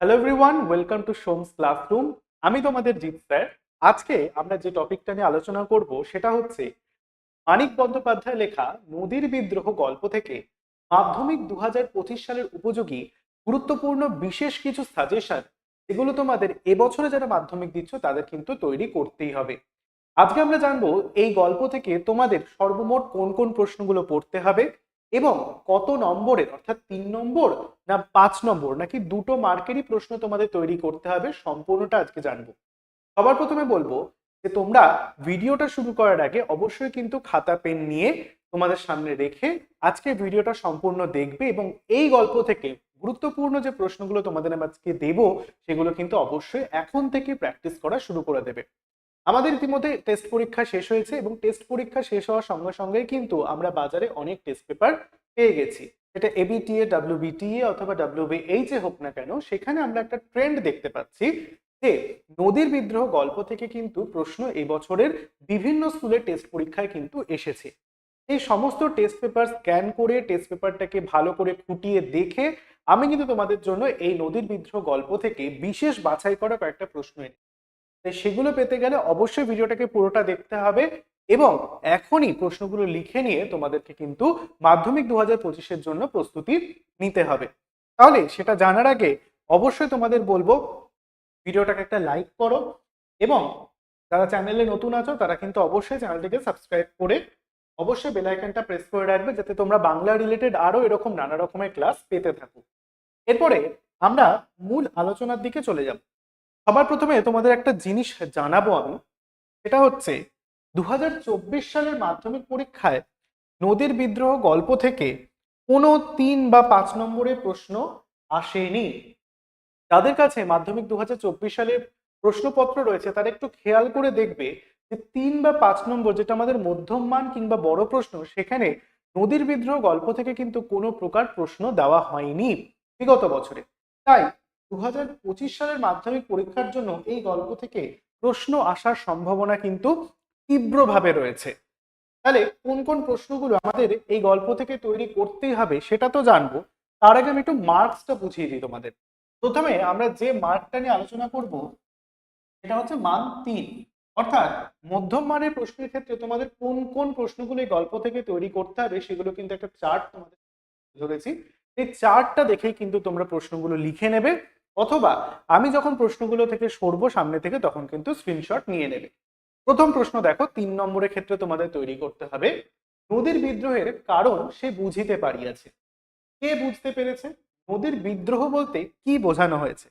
Hello everyone welcome to Som's classroom আমি তোমাদের Jeet sir. আজকে আমরা যে টপিকটা নিয়ে আলোচনা করব, সেটা হচ্ছে মানিক বন্দ্যোপাধ্যায় লেখা নদীর বিদ্রোহ গল্প থেকে মাধ্যমিক দু হাজার পঁচিশ সালের উপযোগী, গুরুত্বপূর্ণ, বিশেষ কিছু সাজেশন এগুলো তোমাদের এবছরে যারা মাধ্যমিক দিচ্ছ, তাদের কিন্তু তৈরি করতেই হবে। আজকে আমরা জানব এই গল্প থেকে তোমাদের সর্বমোট কোন কোন প্রশ্নগুলো পড়তে হবে এবং কত নম্বরের, অর্থাৎ তিন নম্বর না পাঁচ নম্বর, নাকি দুটো মার্কেরই প্রশ্ন তোমাদের তৈরি করতে হবে, সম্পূর্ণটা আজকে জানব। সবার প্রথমে বলব যে তোমরা ভিডিওটা শুরু করার আগে অবশ্যই কিন্তু খাতা, পেন নিয়ে তোমাদের সামনে রেখে আজকে ভিডিওটা সম্পূর্ণ দেখবে এবং এই গল্প থেকে গুরুত্বপূর্ণ যে প্রশ্নগুলো তোমাদের আমি আজকে দেব, সেগুলো কিন্তু অবশ্যই এখন থেকে প্র্যাকটিস করা শুরু করে দেবে। আমাদের ইতিমধ্যে টেস্ট পরীক্ষা শেষ হয়েছে এবং টেস্ট পরীক্ষা শেষ হওয়ার সঙ্গে সঙ্গে কিন্তু আমরা বাজারে অনেক টেস্ট পেপার পেয়ে গেছি। এটা এবিটিএ ডাব্লিউবিটিএ অথবা ডাব্লিউ ডাব্লিউবিএইচ এ হোক না কেন, সেখানে আমরা একটা ট্রেন্ড দেখতে পাচ্ছি যে নদীর বিদ্রোহ গল্প থেকে কিন্তু প্রশ্ন এই বছরের বিভিন্ন স্কুলের টেস্ট পরীক্ষায় কিন্তু এসেছে। এই সমস্ত টেস্ট পেপার স্ক্যান করে টেস্ট পেপারটাকে ভালো করে খুঁটিয়ে দেখে আমি কিন্তু তোমাদের জন্য এই নদীর বিদ্রোহ গল্প থেকে বিশেষ বাছাই করা কয়েকটা প্রশ্ন এনে তাই সেগুলো পেতে গেলে অবশ্যই ভিডিওটাকে পুরোটা দেখতে হবে এবং এখনই প্রশ্নগুলো লিখে নিয়ে তোমাদেরকে কিন্তু মাধ্যমিক দু হাজার পঁচিশের জন্য প্রস্তুতি নিতে হবে। তাহলে সেটা জানার আগে অবশ্যই তোমাদের বলব, ভিডিওটাকে একটা লাইক করো এবং যারা চ্যানেলে নতুন আছো, তারা কিন্তু অবশ্যই চ্যানেলটিকে সাবস্ক্রাইব করে অবশ্যই বেল আইকনটা প্রেস করে রাখবে যাতে তোমরা বাংলা রিলেটেড আরও এরকম নানা রকমের ক্লাস পেতে থাকো। এরপরে আমরা মূল আলোচনার দিকে চলে যাব। সবার প্রথমে তোমাদের একটা জিনিস জানাব আমি। সেটা হচ্ছে দু হাজার চব্বিশ সালের মাধ্যমিক পরীক্ষায় নদীর বিদ্রোহ গল্প থেকে কোনো তিন বা পাঁচ নম্বরের প্রশ্ন আসেনি। যাদের কাছে মাধ্যমিক দুহাজার চব্বিশ সালের প্রশ্নপত্র রয়েছে, তারা একটু খেয়াল করে দেখবে যে তিন বা পাঁচ নম্বর যেটা আমাদের মধ্যম মান কিংবা বড় প্রশ্ন, সেখানে নদীর বিদ্রোহ গল্প থেকে কিন্তু কোনো প্রকার প্রশ্ন দেওয়া হয়নি বিগত বছরে। তাই দু হাজার পঁচিশ সালের মাধ্যমিক পরীক্ষার জন্য এই গল্প থেকে প্রশ্ন আসার সম্ভাবনা কিন্তু তীব্রভাবে রয়েছে। তাহলে কোন কোন প্রশ্নগুলো আমাদের এই গল্প থেকে তৈরি করতেই হবে সেটা তো জানব। তার আগে আমি একটু মার্কসটা বুঝিয়ে দিই তোমাদের। প্রথমে আমরা যে মার্কটা নিয়ে আলোচনা করব, সেটা হচ্ছে মান তিন। অর্থাৎ মধ্যম মানের প্রশ্নের ক্ষেত্রে তোমাদের কোন কোন প্রশ্নগুলো এই গল্প থেকে তৈরি করতে হবে সেগুলো কিন্তু একটা চার্ট তোমাদের ধরেছি। এই চার্টটা দেখেই কিন্তু তোমরা প্রশ্নগুলো লিখে নেবে। অথবা আমি যখন প্রশ্নগুলো থেকে সরবো সামনে থেকে, তখন কিন্তু স্ক্রিনশট নিয়ে নেবে। প্রথম প্রশ্ন দেখো, তিন নম্বরের ক্ষেত্রে তোমাদের তৈরি করতে হবে, নদীর বিদ্রোহের কারণ সে বুঝিতে পারিয়াছে। কে বুঝতে পেরেছে? নদীর বিদ্রোহ বলতে কি বোঝানো হয়েছে?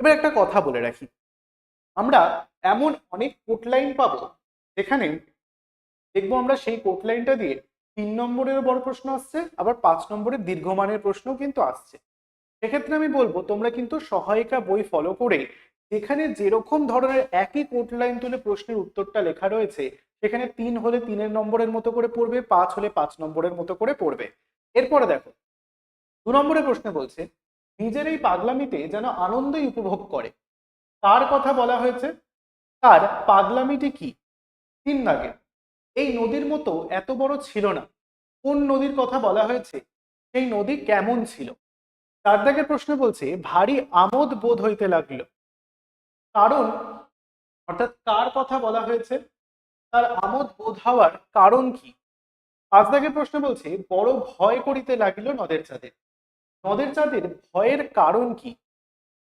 এবার একটা কথা বলে রাখি। আমরা এমন অনেক কোটলাইন পাব, যেখানে দেখব আমরা সেই কোটলাইনটা দিয়ে তিন নম্বরেরও বড় প্রশ্ন আসছে, আবার পাঁচ নম্বরের দীর্ঘমানের প্রশ্ন কিন্তু আসছে। সেক্ষেত্রে আমি বলব, তোমরা কিন্তু সহায়িকা বই ফলো করে যেখানে যেরকম ধরনের একই কোট লাইন তুলে প্রশ্নের উত্তরটা লেখা রয়েছে, সেখানে তিন হলে তিনের নম্বরের মতো করে পড়বে, পাঁচ হলে পাঁচ নম্বরের মতো করে পড়বে। এরপরে দেখো, দু নম্বরের প্রশ্নে বলছে, নিজের এই পাগলামিতে যেন আনন্দই উপভোগ করে। তার কথা বলা হয়েছে, তার পাগলামিটি কি? তিন দাগে, এই নদীর মতো এত বড় ছিল না। কোন নদীর কথা বলা হয়েছে? সেই নদী কেমন ছিল? চার দাগের প্রশ্ন বলছে, ভারী আমোদ বোধ হইতে লাগল। কারণ, অর্থাৎ কার কথা বলা হয়েছে? তার আমোদ বোধ হওয়ার কারণ কি? পাঁচ দাগের প্রশ্ন বলছে, বড় ভয় করিতে লাগিল নদের চাঁদের নদের চাঁদের ভয়ের কারণ কি?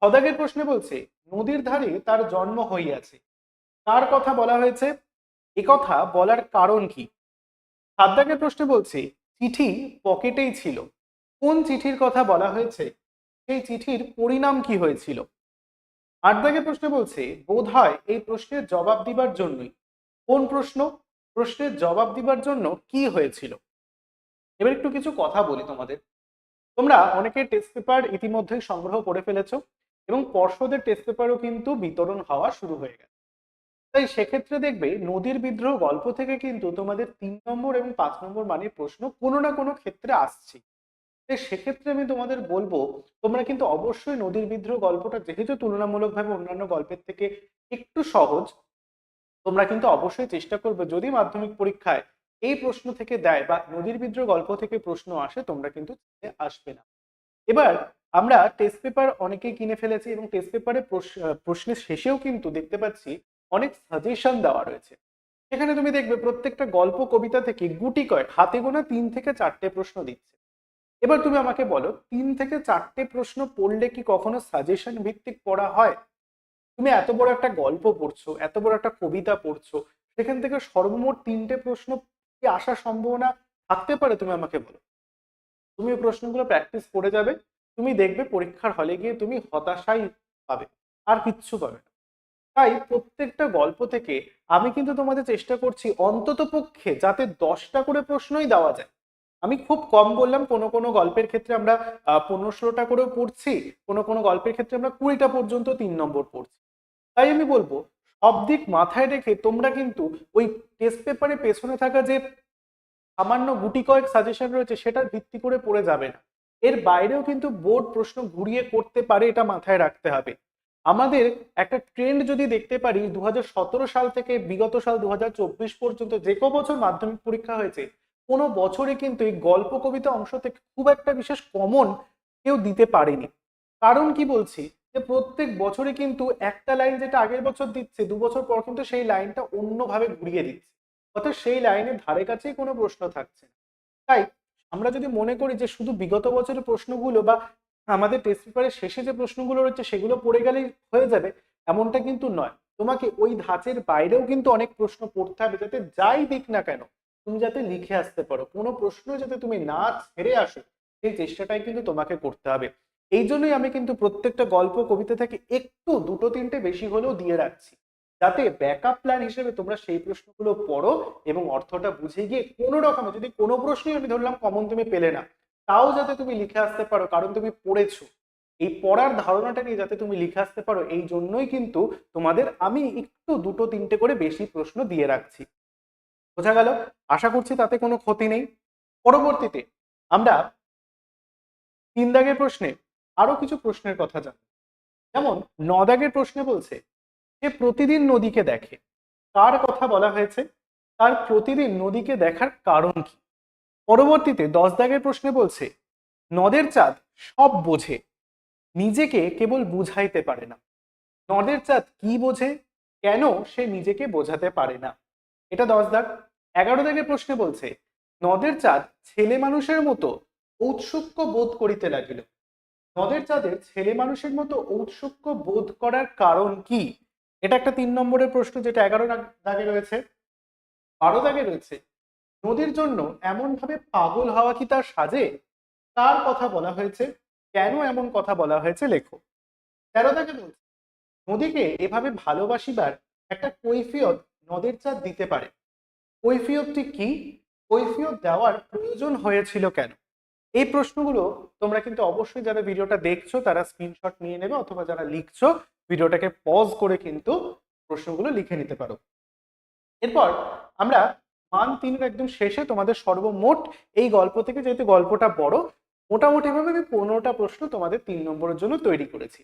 ছদাগের প্রশ্ন বলছে, নদীর ধারে তার জন্ম হইয়াছে। তার কথা বলা হয়েছে? কথা বলার কারণ কি? সাত প্রশ্ন বলছে, চিঠি পকেটেই ছিল। কোন চিঠির কথা বলা হয়েছে? সেই চিঠির পরিণাম কি হয়েছিল? আট দাগের প্রশ্ন বলছে, বোধ হয় এই প্রশ্নের জবাব দিবার জন্যই। কোন প্রশ্ন? প্রশ্নের জবাব দিবার জন্য কি হয়েছিল? এবার একটু কিছু কথা বলি তোমাদের। তোমরা অনেকে টেস্ট পেপার ইতিমধ্যে সংগ্রহ করে ফেলেছো এবং পর্ষদের টেস্ট পেপারও কিন্তু বিতরণ হওয়া শুরু হয়ে গেছে। তাই সেক্ষেত্রে দেখবে নদীর বিদ্রোহ গল্প থেকে কিন্তু তোমাদের তিন নম্বর এবং পাঁচ নম্বর মানের প্রশ্ন কোনো না কোনো ক্ষেত্রে আসছে তাই সেক্ষেত্রে আমি তোমাদের বলব, তোমরা কিন্তু অবশ্যই নদীর বিদ্রোহ গল্পটা যেহেতু তুলনামূলকভাবে অন্যান্য গল্পের থেকে একটু সহজ, তোমরা কিন্তু অবশ্যই চেষ্টা করবে যদি মাধ্যমিক পরীক্ষায় এই প্রশ্ন থেকে দেয় বা নদীর বিদ্রোহ গল্প থেকে প্রশ্ন আসে, তোমরা কিন্তু আসবে না। এবার আমরা টেস্ট পেপার অনেকেই কিনে ফেলেছি এবং টেস্ট পেপারে প্রশ্নের শেষেও কিন্তু দেখতে পাচ্ছি অনেক সাজেশন দেওয়া রয়েছে। সেখানে তুমি দেখবে প্রত্যেকটা গল্প কবিতা থেকে গুটি কয়েক, হাতে গোনা তিন থেকে চারটে প্রশ্ন দিচ্ছে। এবার তুমি আমাকে বলো, তিন থেকে চারটে প্রশ্ন পড়লে কি কখনো সাজেশন ভিত্তিক পড়া হয়? তুমি এত বড় একটা গল্প পড়ছো, এত বড় একটা কবিতা পড়ছো, সেখান থেকে সর্বমোট তিনটে প্রশ্ন কি আসার সম্ভাবনা থাকতে পারে তুমি আমাকে বলো? তুমি ওই প্রশ্নগুলো প্র্যাকটিস করে যাবে, তুমি দেখবে পরীক্ষার হলে গিয়ে তুমি হতাশাই পাবে, আর কিচ্ছু পাবে না। তাই প্রত্যেকটা গল্প থেকে আমি কিন্তু তোমাদের চেষ্টা করছি অন্তত পক্ষে যাতে দশটা করে প্রশ্নই দেওয়া যায়। আমি খুব কম বললাম, কোনো কোনো গল্পের ক্ষেত্রে আমরা পনেরো ষোলোটা করেও পড়ছি, কোনো কোনো গল্পের ক্ষেত্রে আমরা কুড়িটা পর্যন্ত তিন নম্বর পড়ছি। তাই আমি বলব, সব দিক মাথায় রেখে তোমরা কিন্তু ওই টেস্ট পেপারে পেছনে থাকা যে সামান্য গুটি কয়েক সাজেশন রয়েছে, সেটার ভিত্তি করে পড়ে যাবে না। এর বাইরেও কিন্তু বোর্ড প্রশ্ন ঘুরিয়ে করতে পারে, এটা মাথায় রাখতে হবে। আমাদের একটা ট্রেন্ড যদি দেখতে পারি দু হাজার সতেরো সাল থেকে বিগত সাল দু হাজার চব্বিশ পর্যন্ত যে বছর মাধ্যমিক পরীক্ষা হয়েছে কোনো বছরে কিন্তু এই গল্প কবিতা অংশ থেকে খুব একটা বিশেষ কমন কেউ দিতে পারেনি। কারণ কি বলছি? যে প্রত্যেক বছরে কিন্তু একটা লাইন যেটা আগের বছর দিচ্ছে, দু বছর পর কিন্তু সেই লাইনটা অন্যভাবে ঘুরিয়ে দিচ্ছে। অর্থাৎ সেই লাইনের ধারে কাছেই কোনো প্রশ্ন থাকছে তাই আমরা যদি মনে করি যে শুধু বিগত বছরের প্রশ্নগুলো বা আমাদের টেস্ট পেপারের শেষে যে প্রশ্নগুলো রয়েছে সেগুলো পড়ে গেলেই হয়ে যাবে, এমনটা কিন্তু নয়। তোমাকে ওই ধাঁচের বাইরেও কিন্তু অনেক প্রশ্ন পড়তে হবে যাতে যাই দিক না কেন তুমি যাতে লিখে আসতে পারো, কোনো প্রশ্ন যাতে তুমি না ছেড়ে আসো, সেই চেষ্টাটাই কিন্তু তোমাকে করতে হবে। এই জন্যই আমি কিন্তু প্রত্যেকটা গল্প, কবিতা থেকে একটু, দুটো, তিনটে বেশি হলেও দিয়ে রাখছি। যাতে ব্যাকআপ প্ল্যান হিসেবে তোমরা সেই প্রশ্নগুলো পড়ো এবং অর্থটা বুঝে গিয়ে কোনো রকমে, যদি কোনো প্রশ্নই আমি ধরলাম কমন তুমি পেলে না, তাও যাতে তুমি লিখে আসতে পারো, কারণ তুমি পড়েছো। এই পড়ার ধারণাটা নিয়ে যাতে তুমি লিখে আসতে পারো, এই জন্যই কিন্তু তোমাদের আমি একটু, দুটো, তিনটে করে বেশি প্রশ্ন দিয়ে রাখছি। বোঝা গেল? আশা করছি তাতে কোনো ক্ষতি নেই। পরবর্তীতে আমরা তিন দাগের প্রশ্নে আরও কিছু প্রশ্নের কথা জানি যেমন, ন দাগের প্রশ্নে বলছে যে প্রতিদিন নদীকে দেখে? কার কথা বলা হয়েছে? তার প্রতিদিন নদীকে দেখার কারণ কি? পরবর্তীতে দশ দাগের প্রশ্নে বলছে, নদের চাঁদ সব বোঝে, নিজেকে কেবল বুঝাইতে পারে না। নদের চাঁদ কি বোঝে? কেন সে নিজেকে বোঝাতে পারে না? এটা দশ দাগ। এগারো দাগের প্রশ্নে বলছে, নদের চাঁদ ছেলে মানুষের মতো ঔৎসুক্য বোধ করিতে লাগিল। নদের চাঁদের ছেলে মানুষের মতো ঔৎসুক্য বোধ করার কারণ কি? এটা একটা তিন নম্বরের প্রশ্ন যেটা এগারো দাগে রয়েছে। বারো দাগে রয়েছে, নদীর জন্য এমন ভাবে পাগল হওয়া কি তার সাজে? তার কথা বলা হয়েছে, কেন এমন কথা বলা হয়েছে লেখো তেরো দাগে বলছে, নদীকে এভাবে ভালোবাসিবার একটা কৈফিয়ত নদের চাঁদ দিতে পারে। কৈফিয়তটি কি? কৈফিয়ত দেওয়ার প্রয়োজন হয়েছিল কেন? এই প্রশ্নগুলো তোমরা কিন্তু অবশ্যই যারা ভিডিওটা দেখছ, তারা স্ক্রিনশট নিয়ে নেবে অথবা যারা লিখছো, ভিডিওটাকে পজ করে কিন্তু প্রশ্নগুলো লিখে নিতে পারো। এরপর আমরা মান তিনের একদম শেষে তোমাদের সর্বমোট এই গল্প থেকে যেহেতু গল্পটা বড় মোটামুটি ভাবে আমি পনেরোটা প্রশ্ন তোমাদের তিন নম্বরের জন্য তৈরি করেছি।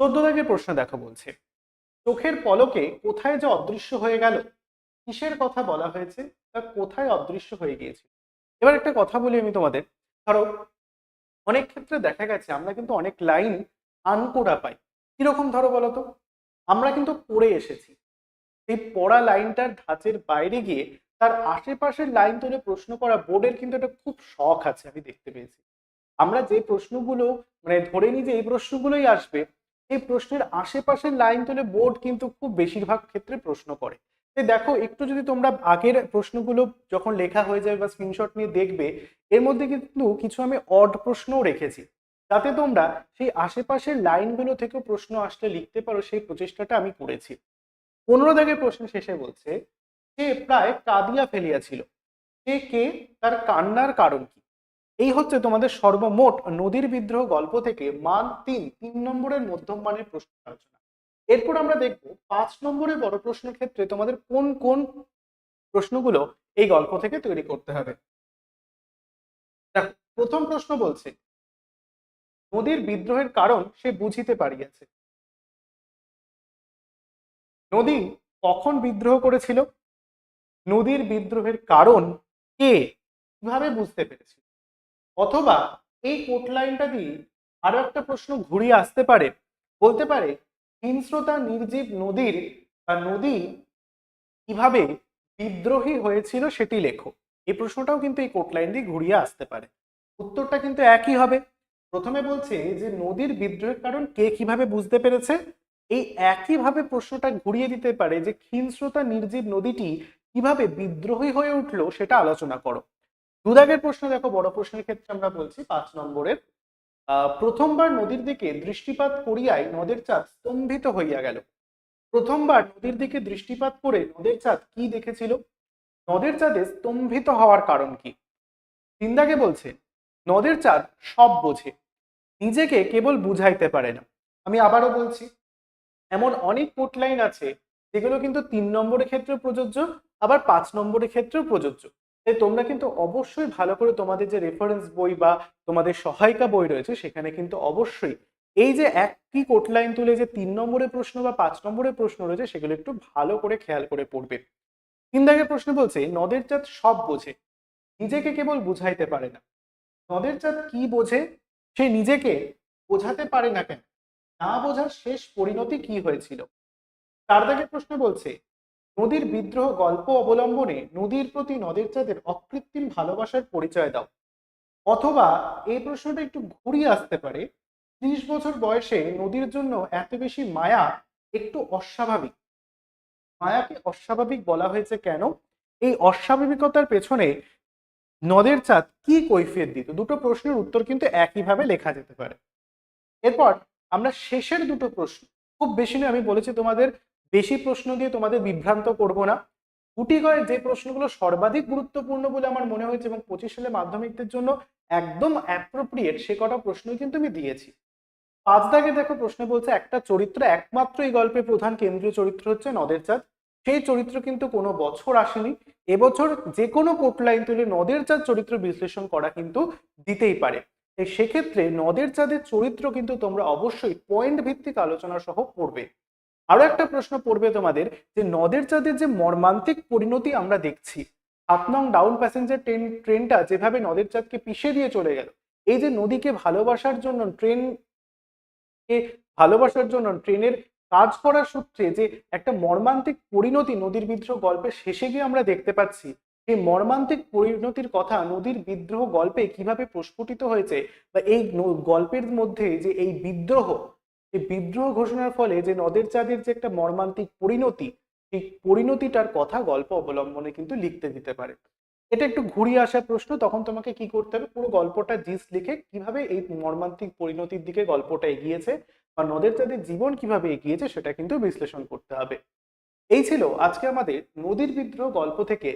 চোদ্দ দাগের প্রশ্ন দেখো বলছে চোখের পলকে কোথায় যে অদৃশ্য হয়ে গেল, কিসের কথা বলা হয়েছে তা কোথায় অদৃশ্য হয়ে গিয়েছে? এবার একটা কথা বলি আমি তোমাদের। ধরো, অনেক ক্ষেত্রে দেখা গেছে আমরা কিন্তু অনেক লাইন আনকোড়া পাই। কীরকম ধরো বলতো আমরা কিন্তু পড়ে এসেছি। এই পড়া লাইনটার ধাঁচের বাইরে গিয়ে তার আশেপাশের লাইন তুলে প্রশ্ন করা বোর্ডের কিন্তু একটা খুব শখ আছে আমি দেখতে পেয়েছি। আমরা যে প্রশ্নগুলো মানে ধরে নিই যে এই প্রশ্নগুলোই আসবে এই প্রশ্নের আশেপাশের লাইন তুলে বোর্ড কিন্তু খুব বেশিরভাগ ক্ষেত্রে প্রশ্ন করে। দেখো, একটু যদি তোমরা আগের প্রশ্নগুলো যখন লেখা হয়ে যাবে বা স্ক্রিনশট নিয়ে দেখবে, এর মধ্যে কিন্তু কিছু আমি অড প্রশ্নও রেখেছি। যাতে তোমরা সেই আশেপাশের লাইনগুলো থেকেও প্রশ্ন আসলে লিখতে পারো, সেই প্রচেষ্টাটা আমি করেছি। পনেরো দাগের প্রশ্ন শেষে বলছে, সে প্রায় কাঁদিয়া ফেলিয়াছিল। সে কে? তার কান্নার কারণ কি? এই হচ্ছে তোমাদের সর্বমোট নদীর বিদ্রোহ গল্প থেকে মান তিন তিন নম্বরের মধ্যম মানের প্রশ্ন আলোচনা। এরপর আমরা দেখব পাঁচ নম্বরের বড় প্রশ্নের ক্ষেত্রে তোমাদের কোন কোন প্রশ্নগুলো এই গল্প থেকে তৈরি করতে হবে। প্রথম প্রশ্ন বলছে, নদীর বিদ্রোহের কারণ সে বুঝিতে পারিয়াছে। নদী কখন বিদ্রোহ করেছিল? নদীর বিদ্রোহের কারণ কে? কীভাবে বুঝতে পেরেছিল? অথবা এই কোট লাইনটা দিয়ে আরও একটা প্রশ্ন ঘুরিয়ে আসতে পারে। বলতে পারে, হিংস্রতা নির্জীব নদীর বা নদী কীভাবে বিদ্রোহী হয়েছিল সেটি লেখো। এই প্রশ্নটাও কিন্তু এই কোট লাইন দিয়ে ঘুরিয়ে আসতে পারে। উত্তরটা কিন্তু একই হবে। প্রথমে বলছে যে নদীর বিদ্রোহের কারণ কে কীভাবে বুঝতে পেরেছে? এই একইভাবে প্রশ্নটা ঘুরিয়ে দিতে পারে যে হিংস্রতা নির্জীব নদীটি কীভাবে বিদ্রোহী হয়ে উঠল সেটা আলোচনা করো। দুদাগের প্রশ্ন দেখো, বড় প্রশ্নের ক্ষেত্রে আমরা বলছি পাঁচ নম্বরের। প্রথমবার নদীর দিকে দৃষ্টিপাত করিয়াই নদের চাঁদ স্তম্ভিত হইয়া গেল। প্রথমবার নদীর দিকে দৃষ্টিপাত করে নদের চাঁদ কি দেখেছিল? নদের চাঁদে স্তম্ভিত হওয়ার কারণ কি? তিনদাকে বলছে, নদের চাঁদ সব বোঝে। নিজেকে কেবল বুঝাইতে পারে না। আমি আবারও বলছি, এমন অনেক কোটলাইন আছে যেগুলো কিন্তু তিন নম্বরের ক্ষেত্রে প্রযোজ্য, আবার পাঁচ নম্বরের ক্ষেত্রেও প্রযোজ্য। তাই তোমরা কিন্তু অবশ্যই ভালো করে তোমাদের যে রেফারেন্স বই বা তোমাদের সহায়িকা বই রয়েছে, সেখানে কিন্তু অবশ্যই এই যে একই কোটলাইন তুলে যে তিন নম্বরের প্রশ্ন বা পাঁচ নম্বরের প্রশ্ন রয়েছে, সেগুলো একটু ভালো করে খেয়াল করে পড়বে। তিন প্রশ্ন বলছে, নদের চাঁদ সব বোঝে, নিজেকে কেবল বুঝাইতে পারে না। নদের চাঁদ কি বোঝে? সে নিজেকে বোঝাতে পারে না কেন? না বোঝার শেষ পরিণতি কি হয়েছিল? চার দাগের প্রশ্ন বলছে নদীর বিদ্রোহ গল্প অবলম্বনে নদীর প্রতি নদের চাঁদের অকৃত্রিম ভালোবাসার পরিচয় দাও। অথবা এই প্রশ্নটা একটু ঘুরিয়ে আসতে পারে। ত্রিশ বছর বয়সে নদীর জন্য এত বেশি মায়া একটু অস্বাভাবিক। মায়াকে অস্বাভাবিক বলা হয়েছে কেন? এই অস্বাভাবিকতার পেছনে নদের চাঁদ কি কৈফিয়ত দিত? দুটো প্রশ্নের উত্তর কিন্তু একইভাবে লেখা যেতে পারে। এরপর আমরা শেষের দুটো প্রশ্ন। খুব বেশি নয়, আমি বলেছি তোমাদের বেশি প্রশ্ন দিয়ে তোমাদের বিভ্রান্ত করব না। গুটি যে প্রশ্নগুলো সর্বাধিক গুরুত্বপূর্ণ বলে আমার মনে হয়েছে এবং পঁচিশ সালে মাধ্যমিকদের জন্য একদম অ্যাপ্রোপ্রিয়েট সে কটা প্রশ্নই কিন্তু আমি দিয়েছি। পাঁচ দাগে দেখো প্রশ্ন বলছে, একটা চরিত্র একমাত্র এই গল্পের প্রধান কেন্দ্রীয় চরিত্র হচ্ছে নদের চাঁদ। সেই চরিত্র কিন্তু কোনো বছর আসেনি। এবছর যে কোনো কোট লাইন তুলে নদের চাঁদ চরিত্র বিশ্লেষণ করা কিন্তু দিতেই পারে। সেক্ষেত্রে নদের চাঁদের চরিত্র কিন্তু তোমরা অবশ্যই পয়েন্ট ভিত্তিক আলোচনা সহ পড়বে। আরও একটা প্রশ্ন পড়বে তোমাদের, যে নদের চাঁদের যে মর্মান্তিক পরিণতি আমরা দেখছি সাত নং ডাউন প্যাসেঞ্জার ট্রেন, ট্রেনটা যেভাবে নদের চাঁদকে পিষে দিয়ে চলে গেল, এই যে নদীকে ভালোবাসার জন্য, ট্রেন কে ভালোবাসার জন্য, ট্রেনের কাজ করার সূত্রে যে একটা মর্মান্তিক পরিণতি নদীর বিদ্রোহ গল্পের শেষে গিয়ে আমরা দেখতে পাচ্ছি, এই মর্মান্তিক পরিণতির কথা নদীর বিদ্রোহ গল্পে কীভাবে প্রস্ফুটিত হয়েছে, বা এই গল্পের মধ্যে যে এই বিদ্রোহ এই বিদ্রোহ ঘোষণার ফলে যে নদের চাঁদের যে একটা মর্মান্তিক পরিণতি সেই পরিণতিটার কথা গল্প অবলম্বনে কিন্তু লিখতে দিতে পারে। এটা একটু ঘুরিয়ে আসা প্রশ্ন, তখন তোমাকে কি করতে হবে? পুরো গল্পটা জিস লিখে কীভাবে এই মর্মান্তিক পরিণতির দিকে গল্পটা এগিয়েছে বা নদের চাঁদের জীবন কীভাবে এগিয়েছে সেটা কিন্তু বিশ্লেষণ করতে হবে। এই ছিল আজকে আমাদের নদীর বিদ্রোহ গল্প থেকে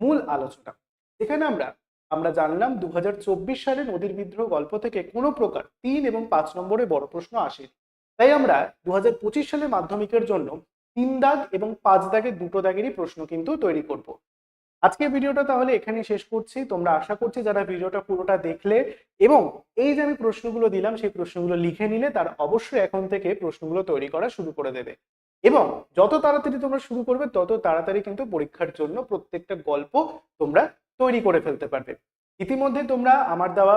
মূল আলোচনা। এখানে আমরা আমরা জানলাম দু হাজার চব্বিশ সালে নদীর বিদ্রোহ গল্প থেকে কোনো প্রকার তিন এবং পাঁচ নম্বরে বড় প্রশ্ন আসে তাই আমরা দু সালে মাধ্যমিকের জন্য তিন দাগ এবং পাঁচ দাগের দুটো দাগেরই প্রশ্ন কিন্তু তৈরি করব। আজকের ভিডিওটা তাহলে এখানে শেষ করছি। তোমরা আশা করছি যারা ভিডিওটা পুরোটা দেখলে এবং এই যে আমি প্রশ্নগুলো দিলাম, সেই প্রশ্নগুলো লিখে নিলে তার অবশ্যই এখন থেকে প্রশ্নগুলো তৈরি করা শুরু করে দেবে। এবং যত তাড়াতাড়ি তোমরা শুরু করবে, তত তাড়াতাড়ি কিন্তু পরীক্ষার জন্য প্রত্যেকটা গল্প তোমরা তৈরি করে ফেলতে পারবে। ইতিমধ্যে তোমরা আমার দেওয়া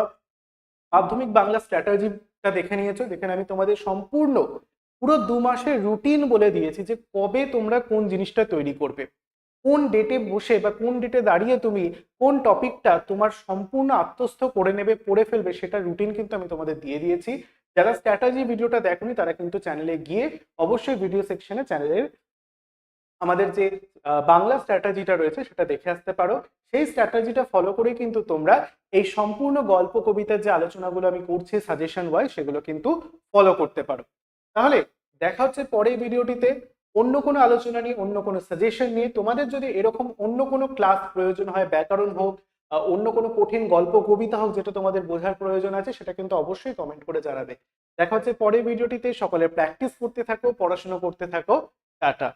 মাধ্যমিক বাংলা স্ট্র্যাটেজিটা দেখে নিয়েছো যেখানে আমি তোমাদের সম্পূর্ণ পুরো দু মাসের রুটিন বলে দিয়েছি যে কবে তোমরা কোন জিনিসটা তৈরি করবে। কোন ডেটে বসে বা কোন ডেটে দাঁড়িয়ে তুমি কোন টপিকটা তোমার সম্পূর্ণ আত্মস্থ করে নেবে পড়ে ফেলবে সেটা রুটিন কিন্তু আমি তোমাদের দিয়ে দিয়েছি। যারা স্ট্র্যাটাজি ভিডিওটা দেখনি তারা কিন্তু চ্যানেলে গিয়ে অবশ্যই ভিডিও সেকশনে চ্যানেলের আমাদের যে বাংলা স্ট্র্যাটাজিটা রয়েছে সেটা দেখে আসতে পারো। সেই স্ট্র্যাটাজিটা ফলো করে কিন্তু তোমরা এই সম্পূর্ণ গল্প, কবিতার যে আলোচনাগুলো আমি করছি সাজেশন ওয়াইজ সেগুলো কিন্তু ফলো করতে পারো। তাহলে দেখা হচ্ছে পরের ভিডিওটিতে। অন্য কোনো আলোচনা নিয়ে, অন্য কোনো সাজেশন নিয়ে। তোমাদের যদি এরকম অন্য কোনো ক্লাস প্রয়োজন হয়, ব্যাকরণ হোক অন্য কোনো কঠিন গল্প, কবিতা হোক যেটা তোমাদের বোঝার প্রয়োজন আছে, সেটা কিন্তু অবশ্যই কমেন্ট করে জানাবে। দেখা হচ্ছে পরের ভিডিওটিতে। সকলে প্র্যাকটিস করতে থাকো, পড়াশোনা করতে থাকো। টাটা।